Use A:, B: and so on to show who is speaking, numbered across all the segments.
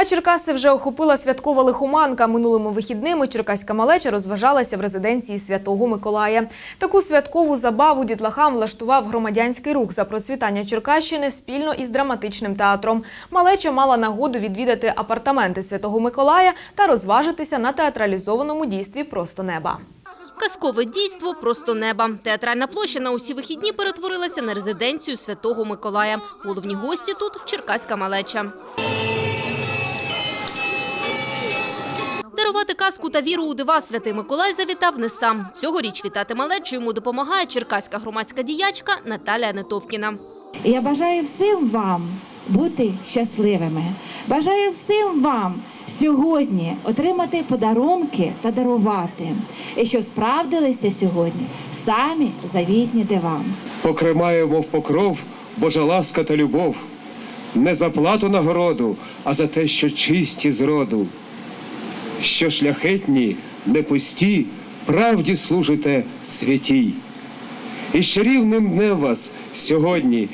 A: А Черкаси вже охопила святкова лихоманка. Минулими вихідними черкаська малеча розважалася в резиденції Святого Миколая. Таку святкову забаву дітлахам влаштував громадянський рух за процвітання Черкащини спільно із драматичним театром. Малеча мала нагоду відвідати апартаменти Святого Миколая та розважитися на театралізованому дійстві Просто неба.
B: Казкове дійство просто неба. Театральна площа на усі вихідні перетворилася на резиденцію Святого Миколая. Головні гості тут – черкаська малеча. Казку та віру у дива Святий Миколай завітав не сам. Цьогоріч вітати малечу йому допомагає черкаська громадська діячка Наталія Нетовкіна.
C: Я бажаю всім вам бути щасливими. Бажаю всім вам сьогодні отримати подарунки та дарувати. І щоб справдилися сьогодні самі завітні дива.
D: покримає, мов покров, Божа ласка та любов, не за плату нагороду, а за те, що чисті зроду, що шляхетні, не пусті, правді служите святій. І ще рівним днем вас сьогодні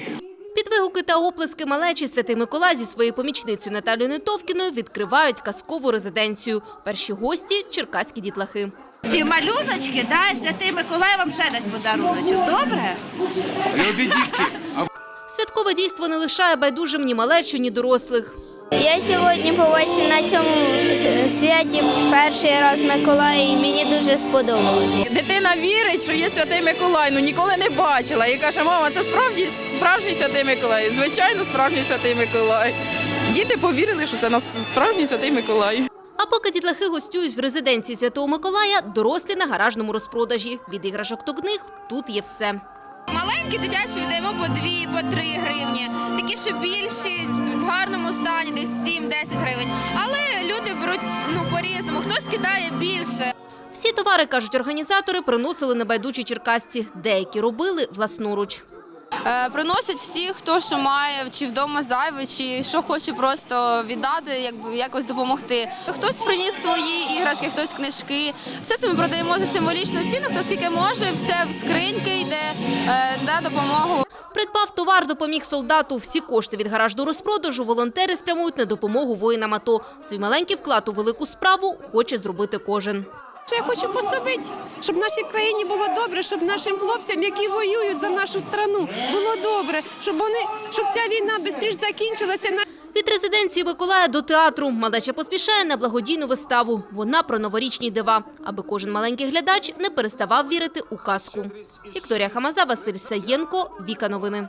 B: Під вигуки та оплески малечі Святий Миколай зі своєю помічницею Наталією Нетовкіною відкривають казкову резиденцію. Перші гості – черкаські дітлахи.
E: Ці малюночки, да, святий Миколай вам ще дасть подаруночок. Добре?
D: любі дітки,
B: Святкове дійство не лишає байдужим ні малечу, ні дорослих.
F: Я сьогодні побачив на цьому святі перший раз Миколая і мені дуже сподобалось.
G: Дитина вірить, що є святий Миколай, ну ніколи не бачила. І каже, мама, це справді справжній святий Миколай. Звичайно, справжній святий Миколай. Діти повірили, що це нас справжній святий Миколай.
B: А поки дітлахи гостюють в резиденції Святого Миколая, дорослі на гаражному розпродажі. Від іграшок до книг тут є все.
H: Маленькі дитячі віддаємо по 2, по 3 гривні. Такі, що більші, в гарному стані, десь 7-10 гривень. Але люди беруть ну, по-різному. Хтось кидає більше.
B: Всі товари, кажуть організатори, приносили небайдужі черкасці. Деякі робили власноруч.
H: Е, приносять всі, хто що має, чи вдома зайве, чи що хоче просто віддати, якби якось допомогти. Хтось приніс свої іграшки, хтось книжки. Все це ми продаємо за символічну ціну. Хто скільки може, все в скриньки йде на допомогу.
B: Придбав товар, допоміг солдату. Всі кошти від гаражного розпродажу волонтери спрямують на допомогу воїнам АТО. Свій маленький вклад у велику справу хоче зробити кожен.
I: Що я хочу пособити, щоб нашій країні було добре, щоб нашим хлопцям, які воюють за нашу страну, було добре, щоб вони, щоб ця війна швидше закінчилася.
B: Від резиденції Миколая до театру малеча поспішає на благодійну виставу. Вона про новорічні дива, аби кожен маленький глядач не переставав вірити у казку. Вікторія Хамаза, Василь Саєнко, Віка Новини.